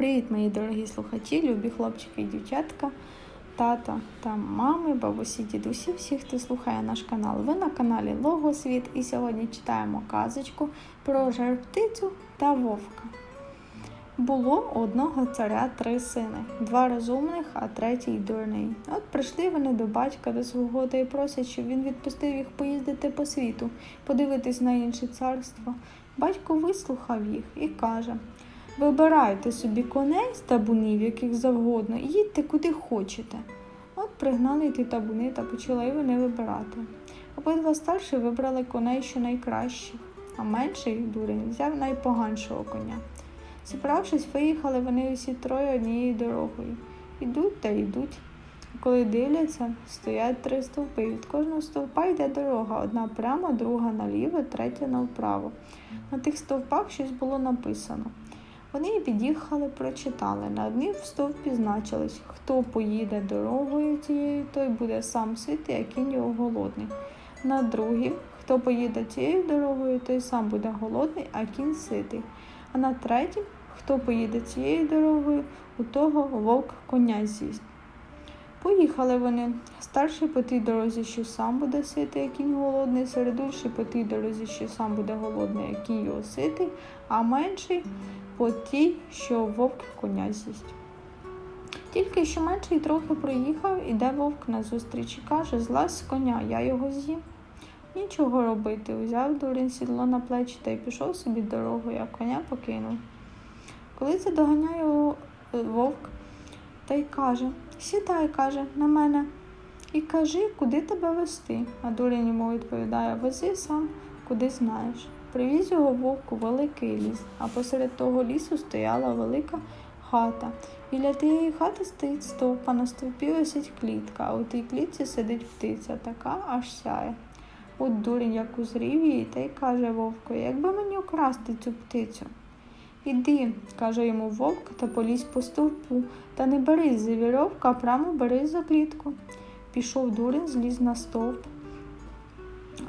Привіт, мої дорогі слухачі, любі хлопчики і дівчатка, тата та мами, бабусі, дідусі, всі, хто слухає наш канал. Ви на каналі Логосвіт і сьогодні читаємо казочку про жар-птицю та вовка. Було одного царя три сини, два розумних, а третій дурний. От прийшли вони до батька до свого та й просять, щоб він відпустив їх поїздити по світу, подивитись на інше царство. Батько вислухав їх і каже: Вибирайте собі коней з табунів, яких завгодно, і їдьте куди хочете. От пригнали ті табуни та почали вони вибирати. Обидва старші вибрали коней, що найкращих, а менший дурень взяв найпоганшого коня. Зібравшись, виїхали вони усі троє однією дорогою. Ідуть та йдуть. Коли дивляться, стоять три стовпи. Від кожного стовпа йде дорога. Одна прямо, друга наліво, третя навправо. На тих стовпах щось було написано. Вони під'їхали, прочитали. На одній в стовпі значилось, хто поїде дорогою цією, той буде сам ситий, а кінь його голодний. На другій, хто поїде цією дорогою, той сам буде голодний, а кінь ситий. А на третій, хто поїде цією дорогою, у того вовк коня з'їсть. Поїхали вони. Старший по тій дорозі, що сам буде ситий, а кінь голодний, середульший по тій дорозі, що сам буде голодний, а кінь його ситий, а менший по тій, що вовк коня з'їсть. Тільки що менший трохи проїхав, іде вовк назустріч і каже, злазь з коня, я його з'їм. Нічого робити, узяв дурень сідло на плечі та й пішов собі дорогою, а коня покинув. Коли це доганяє е, вовк та й каже Сідай, каже, на мене і кажи, куди тебе вести. А дурень йому відповідає Вези сам, куди знаєш. Привіз його вовку великий ліс, а посеред того лісу стояла велика хата. Біля тієї хати стоїть стовп, а на стовпі висить клітка, а у тій клітці сидить птиця, така аж сяє. От дурень як узрів її та й каже вовку, якби мені украсти цю птицю. Іди, каже йому вовк, та полізь по стовпу, та не берись за вірьовка, а прямо берись за клітку. Пішов дурень, зліз на стовп.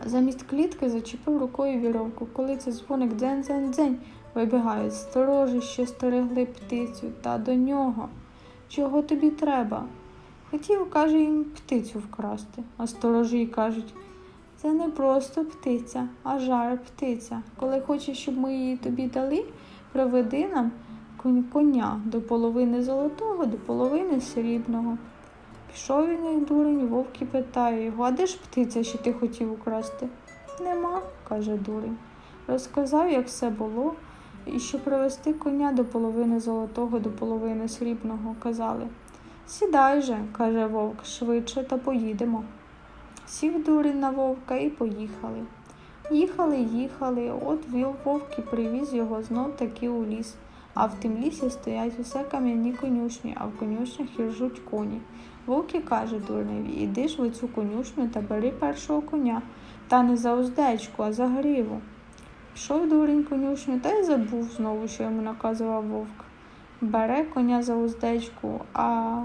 Замість клітки зачепив рукою вірьовку. Коли це дзвоник дзень-дзень-дзень, вибігають сторожі, що стерегли птицю, та до нього. Чого тобі треба? Хотів, каже, їм птицю вкрасти, а сторожі кажуть. Це не просто птиця, а жар птиця. Коли хочеш, щоб ми її тобі дали, приведи нам коня до половини золотого, до половини срібного. Пішов він як дурень, вовк і питає його, а де ж птиця, що ти хотів украсти? Нема, каже дурень. Розказав, як все було, і що привезти коня до половини золотого, до половини срібного. Казали. Сідай же, каже вовк, швидше та поїдемо. Сів дурень на вовка і поїхали. Їхали, їхали, от вовк і привіз його знов таки у ліс. А в тим лісі стоять усе кам'яні конюшні, а в конюшнях ржуть коні. Вовк і каже дурневі, іди ж в цю конюшню та бери першого коня, та не за уздечку, а за гриву. Пішов дурень конюшню та й забув знову, що йому наказував вовк. Бере коня за уздечку, а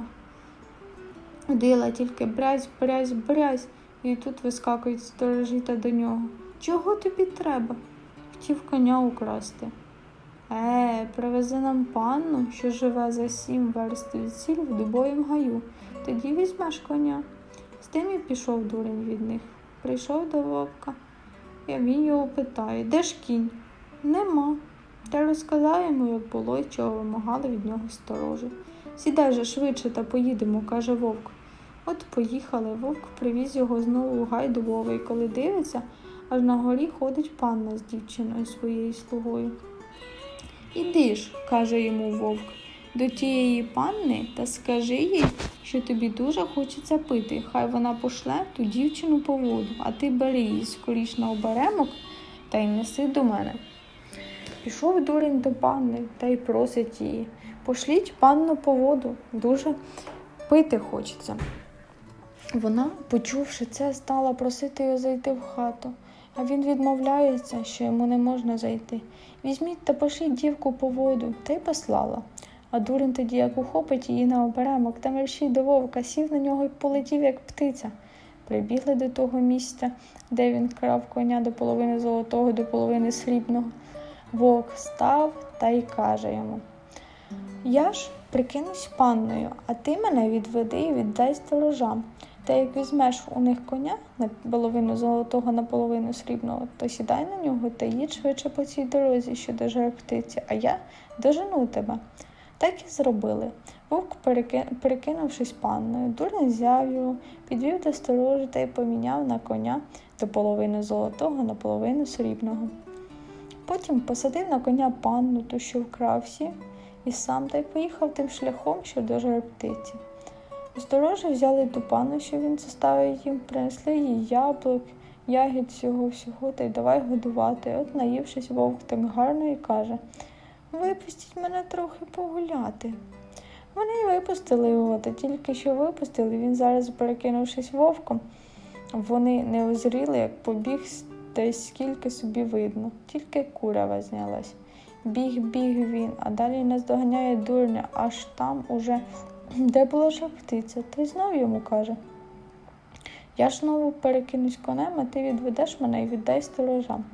дила тільки брязь, брязь, брязь, і тут вискакують сторожі та до нього. Чого тобі треба? Хотів коня украсти. Е, привези нам панну, що живе за сім верст від сіль в дубовім гаю. Тоді візьмеш коня. З тим і пішов дурень від них. Прийшов до вовка, і він його питає, де ж кінь? Нема. Та розказав йому, як було і чого вимагали від нього сторожі. Сідай же швидше та поїдемо, каже вовк. От поїхали, вовк привіз його знову у гай дубовий, коли дивиться, аж на горі ходить панна з дівчиною своєю слугою. Іди ж, каже йому вовк, до тієї панни та скажи їй, що тобі дуже хочеться пити. Хай вона пошле ту дівчину по воду, а ти бери її скоріш на оберемок та й неси до мене. Пішов дурень до панни та й просить її. Пошліть панну по воду, дуже пити хочеться. Вона, почувши це, стала просити його зайти в хату, а він відмовляється, що йому не можна зайти. Візьміть та пошліть дівку по воду, та й послала. А дурень тоді, як ухопить її на оберемок та мерщій до вовка, сів на нього і полетів, як птиця. Прибігли до того місця, де він крав коня до половини золотого, до половини срібного. Вовк став та й каже йому Я ж прикинусь панною, а ти мене відведи і віддай сторожам. Та як візьмеш у них коня на половину золотого, на половину срібного, то сідай на нього та їдь швидше по цій дорозі, що до жар птиці, а я дожену тебе. Так і зробили. Вовк, перекинувшись панною, дурень взяв його, підвів до сторожі та й поміняв на коня до половини золотого, на половину срібного. Потім посадив на коня панну, ту, що вкрав сів, і сам та й поїхав тим шляхом, що до жар Сторожі взяли ту панну, що він заставив їм, принесли їй яблук, ягід всього всього та й давай годувати. От наївшись, вовк так гарно і каже Випустіть мене трохи погуляти. Вони й випустили його, та тільки що випустили, він зараз, перекинувшись вовком, вони не озріли, як побіг десь скільки собі видно, тільки курява знялась. Біг, біг він, а далі наздоганяє дурня, аж там уже де була ж птиця, та й знов йому каже. Я ж знову перекинусь конем, а ти відведеш мене і віддай сторожам.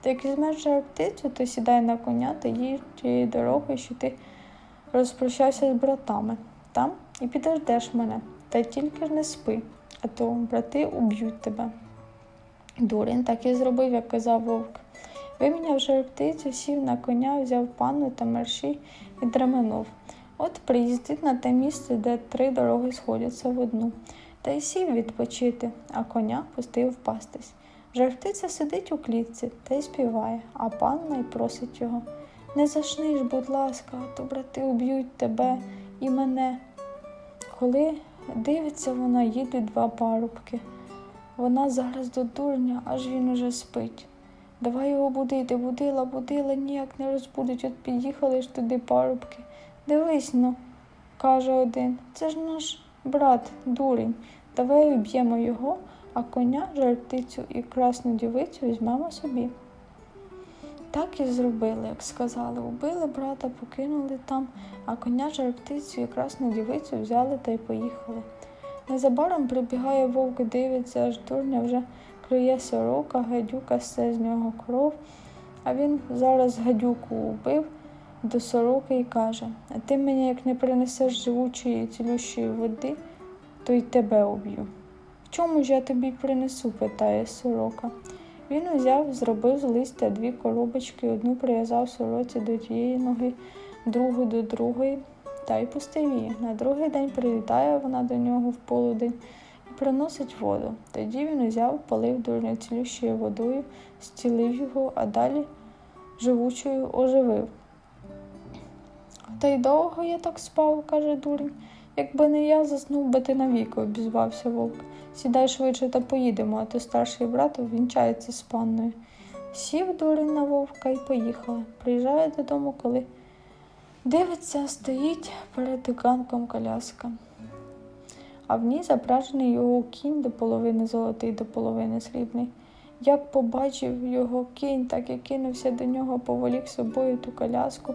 Та як візьмеш птицю, то сідай на коня та їдь тією дорогою, що ти розпрощався з братами там і підождеш мене, та тільки ж не спи, а то брати уб'ють тебе. Дурень так і зробив, як казав вовк. Виміняв жар птицю, сів на коня, взяв панну та мерші і дременув. От приїздить на те місце, де три дороги сходяться в одну, та й сів відпочити, а коня пустив впастись. Жартиця сидить у клітці та й співає, а панна й просить його Не зашни ж, будь ласка, то брати уб'ють тебе і мене. Коли дивиться вона, їдуть два парубки. Вона зараз до дурня, аж він уже спить. Давай його будити, будила, будила, ніяк не розбудить. От під'їхали ж туди парубки. Дивись ну, каже один, це ж наш брат, дурень. Давай уб'ємо його, а коня, жартицю і красну дівицю візьмемо собі. Так і зробили, як сказали. Убили брата, покинули там, а коня, жартицю і красну дівицю взяли та й поїхали. Незабаром прибігає вовк, дивиться, аж дурня вже клює сорока, гадюка все з нього кров, а він зараз гадюку убив до сороки і каже: А ти мені, як не принесеш живучої цілющої води, то й тебе уб'ю. В чому ж я тобі принесу? питає сорока. Він узяв, зробив з листя дві коробочки, одну прив'язав сороці до тієї ноги, другу до другої, та й пустив її. На другий день прилітає вона до нього в полудень і приносить воду. Тоді він узяв, полив дурню цілющою водою, зцілив його, а далі живучою оживив. Та й довго я так спав, каже дурень. Якби не я, заснув би ти навіки, обізвався вовк. Сідай швидше та поїдемо, а то старший брат вінчається з панною. Сів дурень на вовка і поїхали. Приїжджає додому, коли дивиться, стоїть перед ганком коляска. А в ній запражений його кінь до половини золотий, до половини срібний. Як побачив його кінь, так і кинувся до нього, поволік собою ту коляску.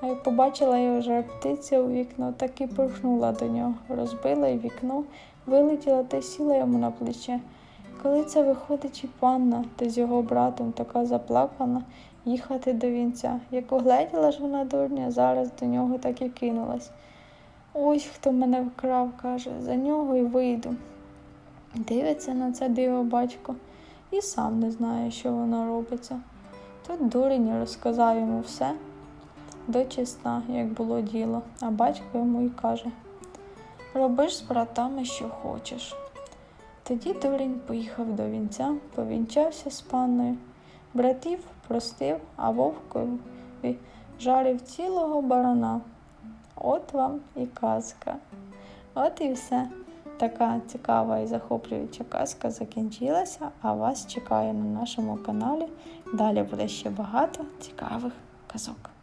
А як побачила його жар птиця у вікно, так і пирхнула до нього, розбила й вікно, вилетіла та сіла йому на плече. Коли це виходить і панна, та з його братом така заплакана, їхати до вінця. Як огледіла ж вона дурня, зараз до нього так і кинулась. Ось хто мене вкрав, каже, за нього й вийду. Дивиться на це диво батько і сам не знає, що воно робиться. Тут дурень розказав йому все до числа, як було діло, а батько йому й каже Роби ж з братами, що хочеш. Тоді дурень поїхав до вінця, повінчався з панною, братів простив, а вовкові жарив цілого барана. От вам і казка. От і все. Така цікава і захоплююча казка закінчилася, а вас чекає на нашому каналі. Далі буде ще багато цікавих казок.